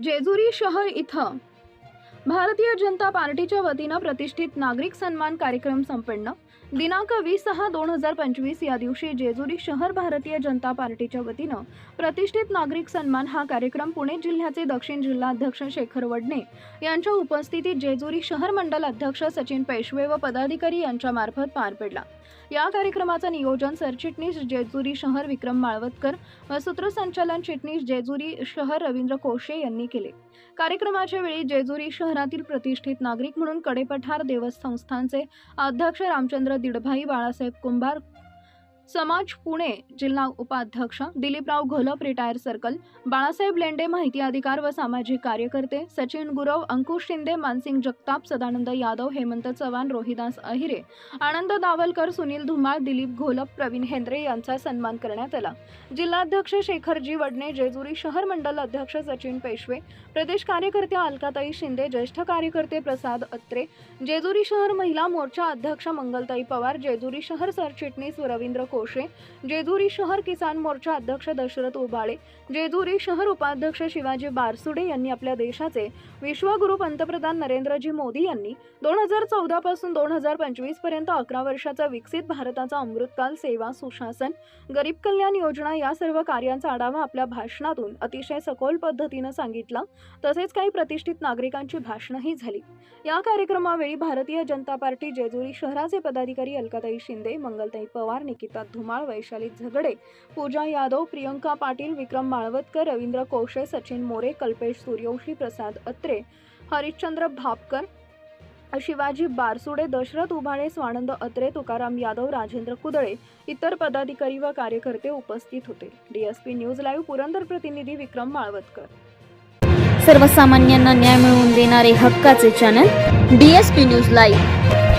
जेजुरी शहर इथं भारतीय जनता पार्टीच्या वतीनं प्रतिष्ठित नागरिक सन्मान कार्यक्रम संपन्न. दिनांक वीस सहा दोन हजार पंचवीस या दिवशी जेजुरी शहर भारतीय जनता पार्टीच्या वतीनं प्रतिष्ठित नागरिक सन्मान हा कार्यक्रम पुणे जिल्ह्याचे दक्षिण जिल्हाध्यक्ष शेखर वडणे यांच्या उपस्थितीत जेजुरी शहर मंडल अध्यक्ष सचिन पेशवे व पदाधिकारी यांच्या मार्फत पार पडला. या कार्यक्रमाचं नियोजन सरचिटणीस जेजुरी शहर विक्रम माळवतकर व सूत्रसंचालन चिटणीस जेजुरी शहर रवींद्र कोशे यांनी केले. कार्यक्रमाच्या वेळी जेजुरी शहरातील प्रतिष्ठित नागरिक म्हणून कडेपठार देवस्थानचे अध्यक्ष रामचंद्र दिडभाई बाळासाहेब कुंभार समाज पुणे जिल्हा उपाध्यक्ष दिलीपराव घोलप रिटायर सर्कल बाळासाहेब लेंडे माहिती अधिकार व सामाजिक कार्यकर्ते सचिन गुरव अंकुश शिंदे मानसिंग जगताप सदानंद यादव हेमंत चव्हाण रोहिदास अहिरे आनंद दावलकर सुनील धुमाळ दिलीप घोलप प्रवीण हेंद्रे यांचा सन्मान करण्यात आला. जिल्हाध्यक्ष शेखरजी वडणे जेजुरी शहर मंडल अध्यक्ष सचिन पेशवे प्रदेश कार्यकर्त्या अलकाताई शिंदे ज्येष्ठ कार्यकर्ते प्रसाद अत्रे जेजुरी शहर महिला मोर्चा अध्यक्ष मंगलताई पवार जेजुरी शहर सरचिटणीस रवींद्र कोशे जेजुरी शहर किसान मोर्चा अध्यक्ष दशरथ उबाळे जेजुरी शहर उपाध्यक्ष शिवाजी बारसुडे यांनी आपल्या देशाचे विश्वगुरु पंतप्रधान नरेंद्रजी मोदी यांनी दोन हजार चौदा पासून दोन हजार पंचवीसपर्यंत अकरा वर्षाचा विकसित भारताचा अमृतकाल सेवा सुशासन गरीब कल्याण योजना या सर्व कार्यांचा आढावा आपल्या भाषणातून अतिशय सखोल पद्धतीनं सांगितला. तसेच काही प्रतिष्ठित नागरिकांची भाषणंही झाली. या कार्यक्रमावेळी भारतीय जनता पार्टी जेजुरी शहराचे पदाधिकारी अलकाताई शिंदे मंगलताई पवार निकिता धुमाळ वैशाली झगडे पूजा यादव प्रियंका पाटील विक्रम माळवतकर रवींद्र कोशे सचिन मोरे कल्पेश सूर्यवंशी प्रसाद अत्रे हरिश्चंद्र भापकर शिवाजी बारसुडे दशरथ उभाणे स्वानंद अत्रे तुकाराम यादव राजेंद्र कुदळे इतर पदाधिकारी व कार्यकर्ते उपस्थित होते. डीएसपी न्यूज लाईव्ह पुरंदर प्रतिनिधी विक्रम माळवतकर. सर्वसामान्यांना न्याय मिळवून देणारे हक्काचे channel D S P news live.